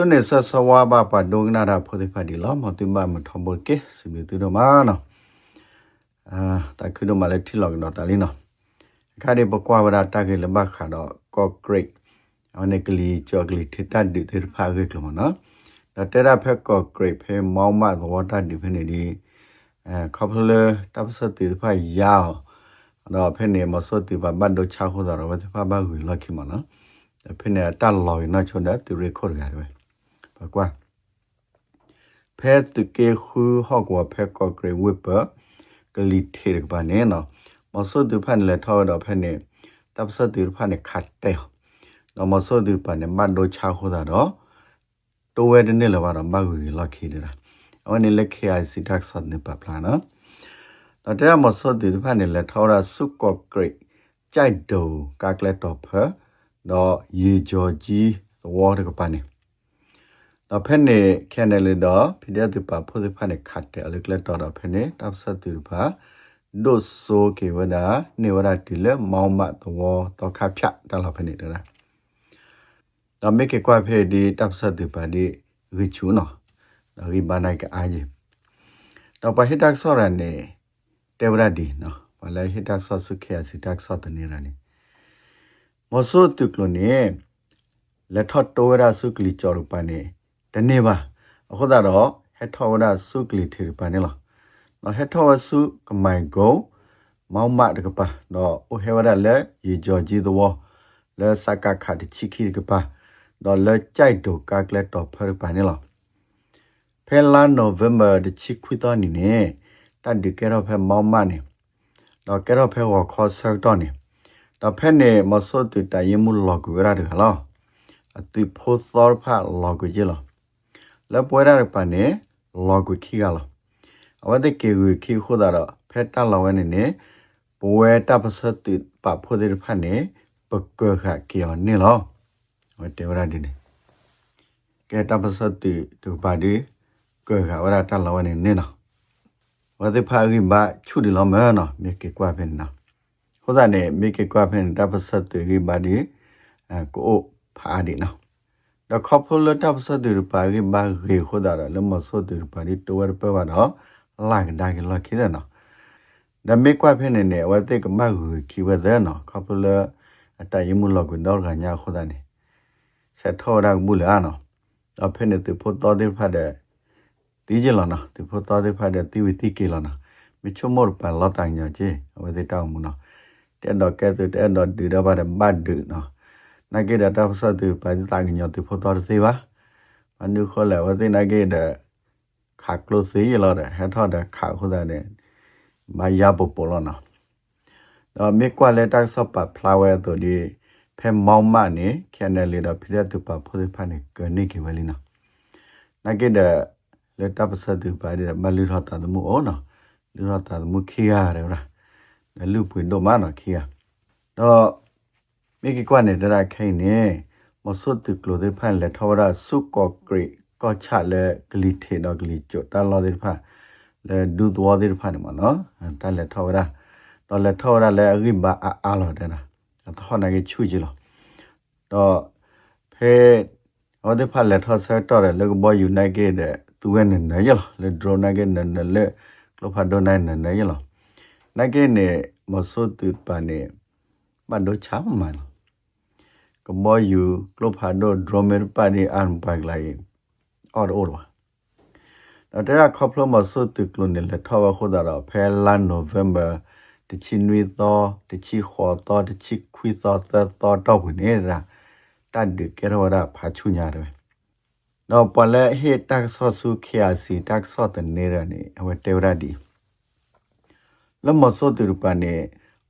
ချုံနေဆဆဝါဘာပါဒုံနာရာဖိုဒီဖာဒီလောမတိမမထဘောကေစမီတူတော့မာနော်အာတခုတော့မလဲထီလောက်တော့တာလီနော်အခါဒီပကွာဝရတာကေလဘခါတော့ကော့ဂရိတ်အနကလီချောကလီထတတ်ဒီသဖာကေကမနော်ဒါတရဖက်ကော့ဂရိတ်ဖေမောင်းမသဝတာဒီဖနေဒီအဲခေါပလတပ်စတိဖာယာတော့ဖနေမစောတိဘာဘတ်တော့ချာခိုးတာတော့ဖာဘာဂူလောက်ခိမနော်ဖနေတက်လော်နော်ချုံတဲ့သူရခေါ်ရတယ် ပကွာဖဲတကေခူဟောက်ကွာဖဲကော့ဂရိဝစ်ပကလီထေကပါနေနော်မစောတိဖန်လေထောတော့ဖနေတပ်စတိဖန်နေခတ်တဲ့နော်မစောတိဖန်နေမတ်တော့ချာခိုးတာတော့တိုဝဲတဲ့နေလပါတော့မဂူလောက်ခိနေတာအဝနေလက်ခေအိုင်စီတက်ဆတ်နေပါပလာနော်တော့တဲ့မစောတိဖန်နေလေထောတာစုကော့ဂရိကြိုက်ဒိုကာကလက်တော့ဖတော့ရေကြော်ကြီးသဝတကပါနေ တော့ဖက်နေခဲနယ်လေတော့ဖိတဲ့သူပါဖို့ဖက်နေခတ်တယ်အလကလက်တော့တော့ဖက်နေတပ်ဆက်သူပါဒိုဆိုကေဝဒနေဝရတီလေမောင်မတဝတော့ခဖြတ်တယ်လို့ဖက်နေတယ်တော့မေကေကွာဖဲဒီတပ်ဆက်သူပါဒီရီချူနော်တော့ရီဘာနိုင်ကအားကြီးတော့ပဟိတက်ဆောရနေတေဝရဒီနော်ဘာလဲဟိတက်ဆောဆုခေစီတက်ဆောတနေရနေမဆိုတုကလို့နေလက်ထတော်ရဆုကလီကြော်ရပါနေတ နေ့ပါအခုတော့ဟက်ထောရဆုကလီထေပါနေလားနော်ဟက်ထောဆုကမိုင်ကိုမောင်မတကပါတော့အိုဟေဝရလဲရေကြော်ကြီးသောလဲစကခတ်ချီခီကပါတော့လဲကြိုက်တော့ကကလက်တော့ဖရပါနေလားဖဲလာနိုဗ ెంబర్ တချီခွီတော့နေနေတတ်ဒီကဲတော့ဖဲမောင်မနေတော့ကဲတော့ဖဲဝခေါ်ဆက်တော့နေတော့ဖဲနေမစောတူတရင်မူလောကူရတဲ့ခလားအတိဖိုသောဖာလောကူကြီးလား လဲပွဲရတဲ့ပန်နေလောကူခီကလားအဝတ်ကေကူခီခိုးတာတော့ဖဲတက်လောဝဲနေနေပွဲတပ်ပစတိပဖိုတဲ့ဖာနေပကခကီယောနေလားဝတ်တေဝရဒီနေကဲတပ်ပစတိတူပါဒီကခဝရတက်လောဝဲနေနေနော်ဝတ်ဖာကြီးဘာချူဒီလောမဲနော်မြေကေကွာဖင်နော်ဟိုဒါနဲ့မိကေကွာဖင်တပ်ပစတ်ရီဘာဒီအကိုဖာဒီနော် ဒခဖလတပ်ပစတ်ရီပါရီဘာရီဟိုဒါလမဆောဒရီပါဒီတိုဝရပဝတော့လာကဒါကလာခိဒနော်ဒါမိကွာဖင်နဲ့ဝတ်တေကမဟူခိဝဒနော်ခဖလအတယမှုလောက်ကတော့ကညာဟိုဒါနေဆက်ထောရမှုလာနော်အဖင်နဲ့ဖို့တော်တဲ့ဖတ်တဲ့တီးကြလားနော်ဒီဖို့တော်တဲ့ဖတ်တဲ့တီဝီတီကေလားနော်မချုံမောပါလာတိုင်းညာချေဝတ်တေတောင်းမှုနော်တဲ့တော့ကဲတဲ့တဲ့တော့ဒီတော့ဗတ်ဘတ်ဒူနော် နဂေတာပစတူပါဒီတာညောတိဖို့တော်သေးပါမနုခေါ်လဲဝသိနဂေတာခါကလို့သေးရလို့တဲ့ဟထောတဲ့ခါခုတဲ့နဲ့မရပပလောနော်တော့မြေကွာလက်တက်ဆော့ပါဖလာဝဲတို့ဒီဖဲမောင်းမနေခဲနယ်လေတော့ဖိရတူပါဖို့ဖာနေကနေကေဝလီနော်နဂေတာလက်တပစတူပါဒီမလူထတာမှုအောနော်လူထတာမှုခေရတယ်ဗျာလူပွင့်တော့မနာခေတော့ မိကကွနဲ့တရခိုင်နေမဆုတ်တကလို့တဲ့ဖန်လက်ထောရစုကောဂရိကောချလေဂလီထေတော့ဂလီကျွတ်တလာတဲ့ဖန်လေဒူတော်တဲ့ဖန်မနော်တလက်ထောရတော့လက်ထောရလေအကိဘာအားလို့တဲ့နာတော့နာကြီးချူကြီးလို့တော့ဖဲဟောတဲ့ဖန်လက်ထောဆက်တော့လေကဘောယူနိုင်ခဲ့တဲ့သူကနဲ့နေရလေဒရိုနိုင်ခဲ့နဲ့လေကလောဖတ်တော့နိုင်နေရလားနိုင်ခဲ့နဲ့မဆုတ်တူပါနေမန်တို့ချာမန် ကမောယူကလဖာဒိုဒရမန်ပါနေအန်ပိုင်လိုက်အော်အော်တော့တရခေါပလမဆုတ်တူကလုံးနဲ့ထောက်ခေါ်တာဖဲလန်နိုဗ ెంబర్ တချီနွေသောတချီခေါ်သောတချီခွီသောသသောတော့ဝင်နေတာတတ်ဒီကေရောရာဖာချူညာတယ်တော့ပလဲဟေတက်ဆော့ဆုခ ्या စီတက်ဆော့တနေရနေအဝတေဝရဒီလမစောတူပနေ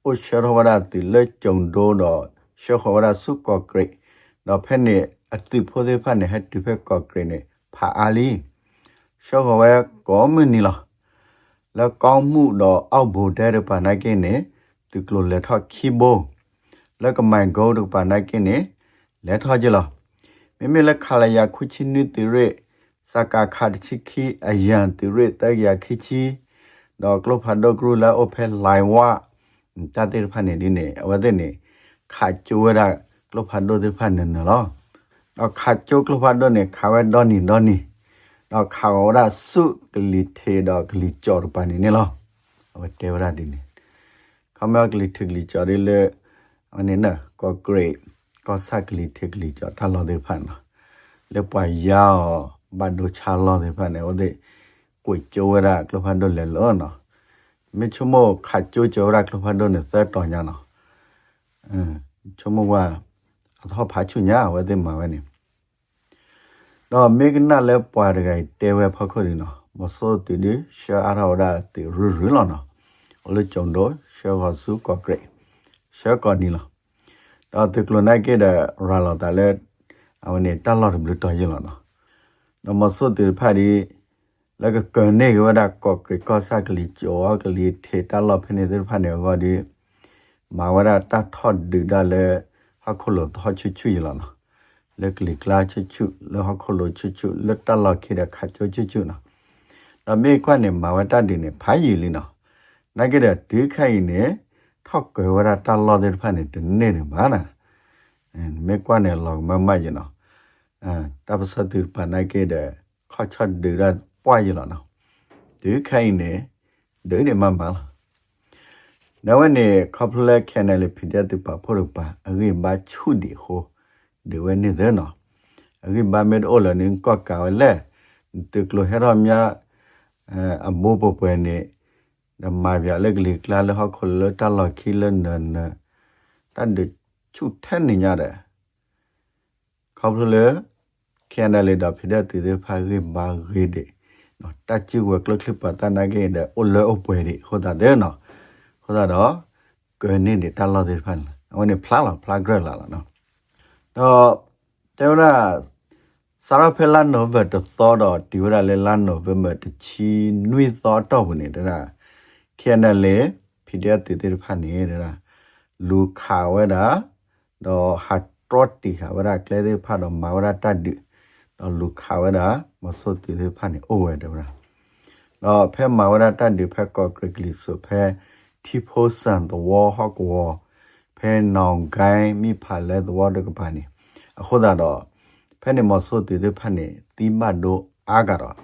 အိုရှရဝရတိလေကြုံဒိုတော့ ရှခဝရစုကောဂရိတော့ဖက်နေအတိဖိုသေးဖက်နေဟက်တူဖက်ကောဂရိနေဖာအာလီရှခဝရကောမနီလာလက်ကောင်းမှုတော့အောက်ဘိုတဲရပါနိုင်ကင်းနေသူကလိုလက်ထခီဘိုလက်ကမိုင်ဂိုးတို့ပါနိုင်ကင်းနေလက်ထကြလားမိမိလက်ခါလယာခုချင်းနီတိရဲစကာခါတချီခီအယံတိရဲတရခီချီတော့ကလဖန်ဒိုဂရူလာအိုဖဲလိုင်ဝါတတဲ့ဖန်နေဒီနေအဝတဲ့နေ ခါကျိုးရကလဖန်ဒိုတဲ့ဖန်နေနော်တော့ခါကျုပ်ကလဖတ်တော့နေခါဝဲတော့နီတော့နီတော့ခါဝရစုကလီထေတော့ကလီကြော်ပန်နေနေလောအဝတေဝရဒီနေခမကလီထေကလီကြော်ရလေအနေနဲ့ကောဂရိတ်ကောဆက်ကလီထေကလီကြော်ထားလို့တဲ့ဖန်နော်လေပွားရောဘတ်ဒိုချာလို့တဲ့ဖန်နေဟုတ်တဲ့ကိုကျိုးရကလဖတ်တော့လေလောနော်မေချမောခါကျိုးကြော်ရကလဖတ်တော့နေသက်တော်ညာနော် အင်းချမောကအထောဖာချွညာဝဲတဲ့မှာဝဲနေတော့မေကနာလဲပွား တဲ့တဲဝဲဖခုတ်နေနော်မစောတူဒီရှာအရောဒါတီရူရူလောနော်အလချုံတော့ရှာကစုကော့ဂရိတ်ရှာကောနီလောတော့ဒီကလိုနိုင်ခဲ့တဲ့ရာလောတာလဲအဝနေတက်လောက်ဘလူတော်ရလောနော်တော့မစောတူဖာဒီလကကနေကဝဒကော့ဂရိတ်ကောဆာကလီကျော်ကလီထေတက်လောက်ဖနေတဲ့ဖာနေကောဒီမာဝရတတ်ထော့ဒူဒါလဲဟာခလိုတော့ချွချွရလောနော်လက်ကလီကလာချွချွလဟခလိုချွချွလက်တက်လောက်ခေတဲ့ခါချွချွချွနော်တော့မေခွနဲ့မာဝတဒီနေဖိုင်ရီလီနော်နိုင်ကြတဲ့ဒီခိုင်နေထောက်ကွယ်ဝရတလောတဲ့ဖာနေတနေနေပါနာအဲမေခွနဲ့လောမမရနော်အဲတပစတူပနိုင်ကြတဲ့ခါချတ်ဒီရပွားရလောနော်ဒီခိုင်နေဒိနေမမလား နဝနေကပလက်ခဲနယ်လဖိဒတ်ပဖို့ပါအရင်ဘာချုဒီဟိုဒီဝနေတဲ့နော်အရင်ဘာမေအော်လနင်ကောက်ကာလဲတကလိုဟရမြာအမိုးပပွဲနေဓမ္မပြလက်ကလေးကလာလဟခလတလခိလနနတန်ဒချုထဲနေညတဲ့ခေါပလေကန်တယ်လေဒါဖိတဲ့တေဖာရီဘာရီတဲ့နော်တချီဝကလကလပတနာကေတဲ့အလအပွဲတဲ့ဟိုတာတဲ့နော် ဟိုတာတော့ကနေနေတလာတဲ့ဖန်အဝင်ဖလာလာဖလာဂရလာနော်တော့တဲ့ရစရဖဲလာနိုဗတ်တော့တော့ဒီဝရလေလာနိုဗမတ်ချီနွေသောတော့ဘနေတရာခဲနလေဖီဒီယတ်တေတေဖာနေတရာလူခါဝဲတာတော့ဟတ်ထရတီခါဝရကလေတေဖာတော့မဝရတတ်ဒီတော့လူခါဝဲတာမစောတေတေဖာနေအိုဝဲတရာတော့ဖဲမဝရတတ်ဒီဖဲကောဂရဂလီဆိုဖဲ တီဖိုဆန်တော့ဝဟော့ကောဖဲနောင်ဂိုင်းမိဖာလဲတော့တကပါနေအခုတော့ဖဲနေမဆိုတူတဲ့ဖက်နေတီမတ်တို့အာကတော့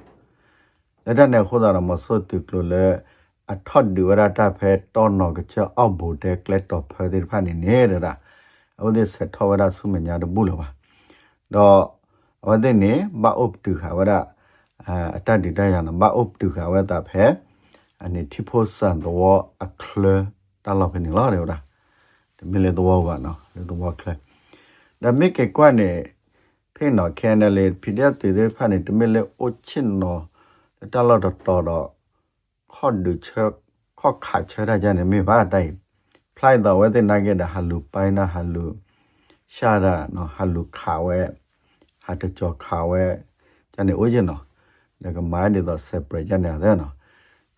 လက်တဲ့နေခိုးတာမဆိုတူကလို့လေအထော့ဒူရတာဖဲတောနော်ကချအောက်ဘူတဲ့ကလက်တော့ဖဲတဲ့ဖက်နေနေရတာအခုဒီဆက်ထောရဆုမညာတဘူးလို့ပါတော့ဝတဲ့နေမအုပ်တူခါဝရအတတ်ဒီတရနမအုပ်တူခါဝတာဖဲ အနေတိဖို့စန်တော့အခလတလောက်ဖနေလာတယ်ဟုတ်လားဒီမလေတော့ကနော်လေတော့ခလဒါမိကေကွနဲ့ဖေနော်ခဲနလေဖိဒတ်တေတဲ့ဖာနေတမလေအိုချင်နော်တလော်တော်တော်ခေါ်ဒူချက်ခေါ်ခါချရကြနေမေဘာတိုင်ဖလိုက်တော့ဝဲတဲ့နိုင်တဲ့ဟလူပိုင်နာဟလူရှာရနော်ဟလူခါဝဲဟာတကြောခါဝဲကျန်နေအိုချင်နော်ဒါကမိုင်းတွေတော့ separate ကျန်နေတယ်နော်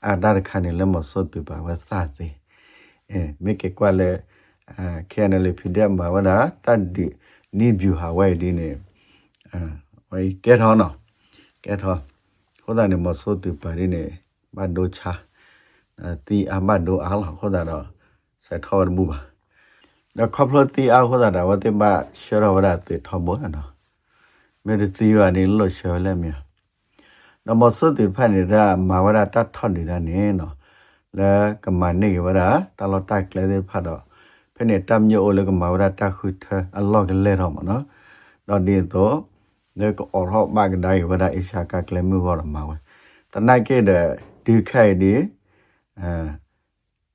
ရေဝဒဝတဲ့ဖာအလောချိုအချိုလောတမပါတဲ့နော်အတနိညာရဖနေအမလက်ခိနေရရလည်းနေအိုတော်ဖို့လည်းရရလည်းနေအတနဲ့ဟိုတဲ့နေမဆုတ်တပနိုင်ခဲ့တဲ့အဲဒွာဘာပါတဲ့နေမေအိုလာလန်ချင်းနတ်ထီလာခိဖတလတ်တော့ခေါ်တဲ့ခေါ်ရပပရနေနေအဒါခနဲ့လည်းမဆုတ်တပါဝသသေးအဲမေကေကွာလေအဲခဲနလေဖိတဲ့မှာဝနာတတ်ဒီနီဗျူဟာဝဲဒီနေအဲဝဲကဲထောင်းနော်ကဲထောဟိုဒါနေမဆိုတူပါရနေဘတ်ဒိုချာတီအမတ်ဒိုအားလာဟိုဒါတော့ဆက်ထောမှုပါဒါကပလတီအားဟိုဒါတော့ဝတိမရှရဝရတေထောဘောနော်မေတတီရနေလို့ရှောလဲမြ နမဆိုတူဖတ်နေတာမာဝရတတ်ထောနေတာနေနော်လဲကမနိဝရတလတိုက်ကလေးဖတ်တော့ဖနေတမ်ညိုလေကမာဝရတခုထအလောကလဲတော့မနော်တော့ဒီတော့လေကအော်ဟောဘကဒိုင်ဝဒအိရှာကကလမှုဟောရမှာဝတနိုင်ကေတဲ့ဒီခိုင်ဒီအဲ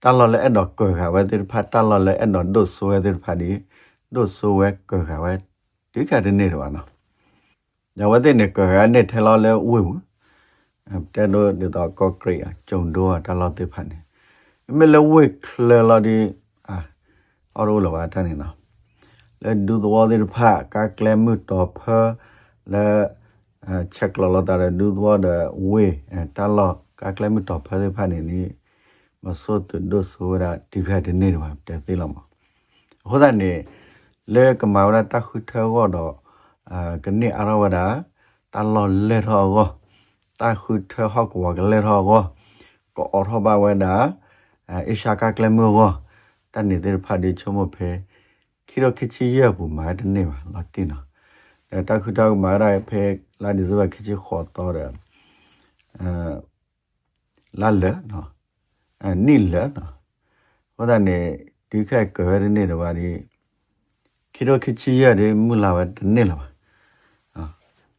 တလလည်းအဲ့တော့ကောခါဝဲတိဖတ်တလလည်းအဲ့တော့ဒုဆွဲတိဖတ်ဒီဒုဆွဲကောခါဝဲဒီကတဲ့နေတော့နော်ညဝတဲ့နေကောခါနေထဲလောလဲဝေဘူး တဲတော့ဒီတော့ကော့ဂရိတ်အကျုံတော့တလောတိဖတ်နေမလဲဝေခလလာဒီအာအော်ရောလောပါတန်းနေနော်လဲဒူတော်တဲ့ဖတ်ကကလမှုတော့ဖာလဲအဲချက်လောလောတာဒူဘောဒဝေတာလောကကလမတော့ဖဲဖာနေနီမစောတဒုဆိုရာဒီခတဲ့နေတော့တဲ့သေးလောမဟောတဲ့နေလေကမာဝရတခုထောတော့အာကနေအရဝဒတာလောလေထောကို တာခုထောဟကောကလေထောကိုကိုအော်ထောဘဝဒအဲရှာကကလမေကိုတန်နေတဲ့ဖာဒီချုံမဖဲခိရခချီရဘူးမာတဲ့နေပါလော်တင်နော်အဲတခုတောက်မာရဖဲလာဒီဇဘခချီခေါ်တော့တယ်အဲလာလေနော်အဲနိလေနော်ဟောတဲ့နေဒီခက်កើရနေတော့ပါဒီခိရခချီရတယ်မူလာဝတ်နေလားအာ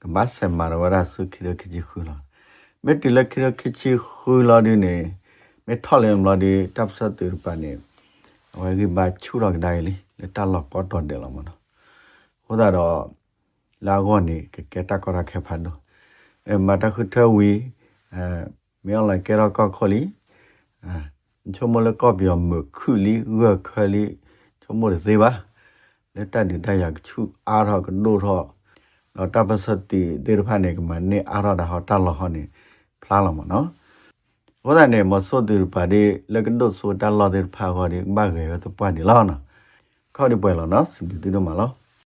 ကမတ်ဆမရဝရဆုခိရခချီခူလာ မေတ္တလခိရခချီခူလာဒီနေမေထော်လင်လာဒီတပ်စတ်တူပါနေဝေဒီဘာချူရကဒိုင်လီလက်တလောက်ကောတော်တယ်လားမနော်ဟောတာတော့လာကောနေကကတကောရခဲဖန်တော့အဲမတခုထဝီအဲမြောင်းလိုက်ကေရကောခေါလီအဲချုံမလကောပြောမခုလီဝခလီချုံမရသေးပါလက်တဒီတရကချူအားတော့ကနို့တော့တော့တပစတိဒေရဖာနေကမနေအားတော့ဟောတလောဟောနေ ဖလားလောမနော်ဝဒနေမစောဒီပါဒီလကဒုဆိုတလောဒီဖာဟောဒီမဂေရတပွားဒီလောနော်ခေါဒီပွဲလောနော်စပြီဒီတော့မလော